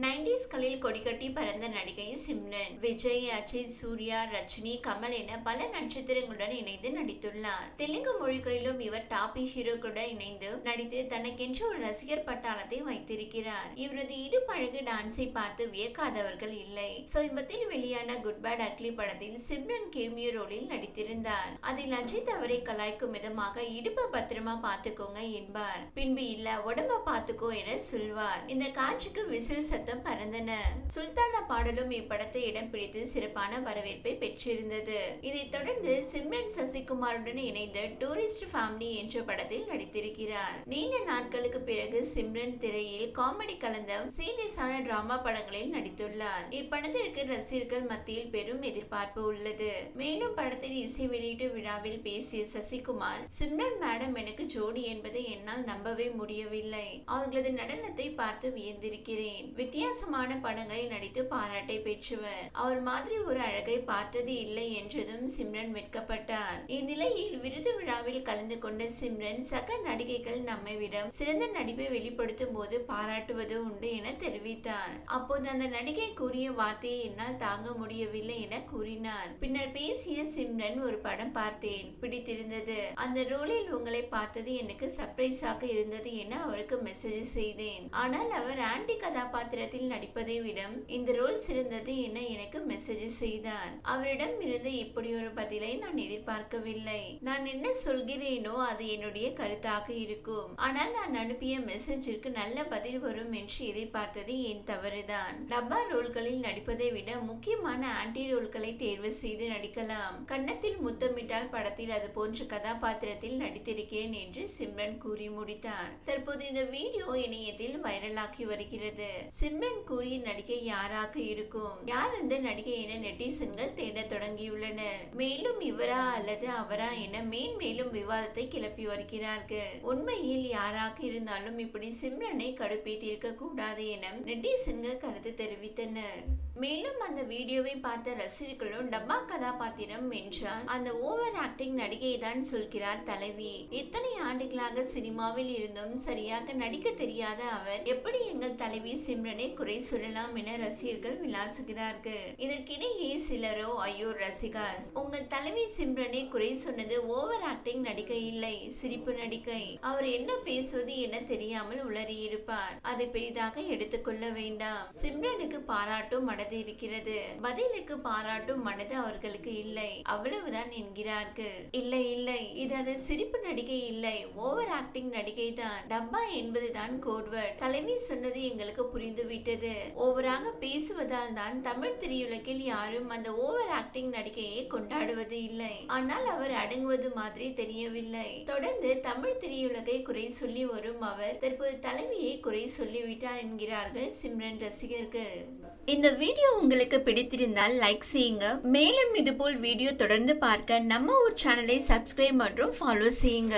நைன்டிஸ்களில் கொடிகட்டி பறந்த நடிகை சிம்ரன் விஜய் அஜய் சூர்யா ரஜினி கமல் என பல நட்சத்திரங்களுடன் இணைந்து நடித்துள்ளார். தெலுங்கு மொழிகளிலும் இவர் டாபி ஹீரோக்களுடன் இணைந்து நடித்து தனக்கென்று ஒரு ரசிகர் பட்டாளத்தை வைத்திருக்கிறார். இவரது இடுப்பழகு டான்ஸை பார்த்து வியக்காதவர்கள் இல்லை. சமீபத்தில் வெளியான குட் பேட் அக்லி படத்தில் சிம்ரன் கேமியோ ரோலில் நடித்திருந்தார். அதில் அஜித் அவரை கலாய்க்கும் விதமாக இடுப்பை பத்திரமா பார்த்துக்கோங்க என்பார். பின்பு இல்ல உடம்ப பார்த்துக்கோ என சொல்வார். இந்த காட்சிக்கு விசில் சத்தம் பறந்தன. சுல்தானா பாடலும் இப்படத்தை இடம் பிடித்து சிறப்பான வரவேற்பை பெற்றிருந்தது. இதைத் தொடர்ந்து சிம்ரன் சசிகுமாருடன் இணைந்த டூரிஸ்ட் ஃபேமிலி என்ற படத்தில் நடித்திருக்கிறார். நீண்ட நாட்களுக்கு பிறகு சிம்ரன் திரையில் காமெடி கலந்த சீரியஸான டிராமா படங்களில் நடித்துள்ளார். இப்படத்திற்கு ரசிகர்கள் மத்தியில் பெரும் எதிர்பார்ப்பு உள்ளது. மேலும் படத்தின் இசை வெளியீட்டு விழாவில் பேசிய சசிகுமார் சிம்ரன் மேடம் எனக்கு ஜோடி என்பதை என்னால் நம்பவே முடியவில்லை. அவர்களது நடனத்தை பார்த்து வியந்திருக்கிறேன். வித்தியாசமான படங்களில் நடித்து பாராட்டை பெற்றவர். அவர் மாதிரி ஒரு அழகை பார்த்தது இல்லை என்றதும் சிம்ரன் வெட்கப்பட்டார். இந்நிலையில் விருது விழாவில் கலந்து கொண்ட சிம்ரன் சக நடிகைகள் நம்மை விட சிறந்த நடிப்பை வெளிப்படுத்தும் போது பாராட்டுவது உண்டு என தெரிவித்தார். அப்போது அந்த நடிகை கூறிய வார்த்தையை என்னால் தாங்க முடியவில்லை என கூறினார். பின்னர் பேசிய சிம்ரன் ஒரு படம் பார்த்தேன். பிடித்திருந்தது. அந்த ரோலில் உங்களை பார்த்தது எனக்கு சர்ப்ரைஸாக இருந்தது என அவருக்கு மெசேஜ் செய்தேன். ஆனால் அவர் ஆன்டி கதாபாத்திரத்தில் நடிப்பதை விட இந்த ரோல் சிறந்தது என எனக்கு மெசேஜ் செய்தார். அவரிடம் இருந்து இப்படி ஒரு பதிலை நான் எதிர்பார்க்கவில்லை. நான் என்ன சொல்கிறேனோ அது என்னுடைய கருத்தாக இருக்கும். ஆனால் நான் அனுப்பிய மெசேஜிற்கு நல்ல பதில் வரும் என்று எதிர்பார்த்தது என் தவறுதான். டப்பா ரோல்களில் நடிப்பதை விட முக்கியமான ஆன்டி ரோல்களை தேர்வு செய்து நடிக்கலாம். கன்னத்தில் முத்தமிட்டால் படத்தில் அது போன்ற கதாபாத்திரத்தில் நடித்திருக்கிறேன் என்று சிம்ரன் கூறி முடித்தார். தற்போது இந்த வீடியோ இணையத்தில் வைரலாகி வருகிறது. சிம்ரன் கூறிய நடிகை யாராக இருக்கும்? யார் இந்த நடிகை என நெட்டிசன்கள் தேடத் தொடங்கியுள்ளனர். மேலும் இவரா அல்லது அவரா என மேன்மேலும் விவாதத்தை கிளப்பி வருகிறார்கள். உண்மையில் யாராக இருந்தாலும் இப்படி சிம்ரனை கடுப்பேற்றிருக்க கூடாது என நெட்டிசன்கள் கருத்து தெரிவித்தனர். மேலும் அந்த வீடியோவை பார்த்த ரசிகர்களும் டப்பா கதாபாத்திரம் என்றால் அந்த ஓவர் ஆக்டிங் நடிகை தான் சொல்கிறார் தலைவி. இத்தனை ஆண்டுகளாக சினிமாவில் இருந்தும் சரியாக நடிக்க தெரியாத அவர் எப்படி எங்கள் தலைவி சிம்ரன் குறை சொல்லலாம் என ரசிகர்கள் விளாசுகிறார்கள். இதற்கிடையே சிலரோ ஐயோ ரசிகா உங்கள் தலைவி சிம்ரனை குறை சொன்னது ஓவர் ஆக்டிங் நடிகை இல்லை சிரிப்பு நடிகை அவர் என்ன பேசுவது என தெரியாமல் உளறியிருப்பார். அதை பெரிதாக எடுத்துக்கொள்ள வேண்டாம். சிம்ரனுக்கு பாராட்டும் மனது இருக்கிறது. பதிலுக்கு பாராட்டும் மனது அவர்களுக்கு இல்லை. அவ்வளவுதான் என்கிறார்கள். இல்லை இல்லை இது அது சிரிப்பு நடிகை இல்லை. ஓவர் ஆக்டிங் நடிகை தான் டப்பா என்பதுதான் கோட்வர்ட். தலைவி சொன்னது எங்களுக்கு புரிந்து விட்டது. ஓவராக பேசுவதால் தான் தமிழ் திரையுலகில் யாரும் அந்த ஓவர் ஆக்டிங் நடிகையை கொண்டாடுவது இல்லை. ஆனால் அவர் அடங்குவது மாதிரி தெரியவில்லை. தொடர்ந்து தமிழ் திரையுலகை குறை சொல்லி வரும் அவர் தற்போது தலைவியை குறை சொல்லிவிட்டார் என்கிறார்கள் சிம்ரன் ரசிகர்கள். இந்த வீடியோ உங்களுக்கு பிடித்திருந்தால் லைக் செய்யுங்க. மேலும் இதுபோல் வீடியோ தொடர்ந்து பார்க்க நம்ம ஒரு சேனலை சப்ஸ்கிரைப் மற்றும் ஃபாலோ செய்யுங்க.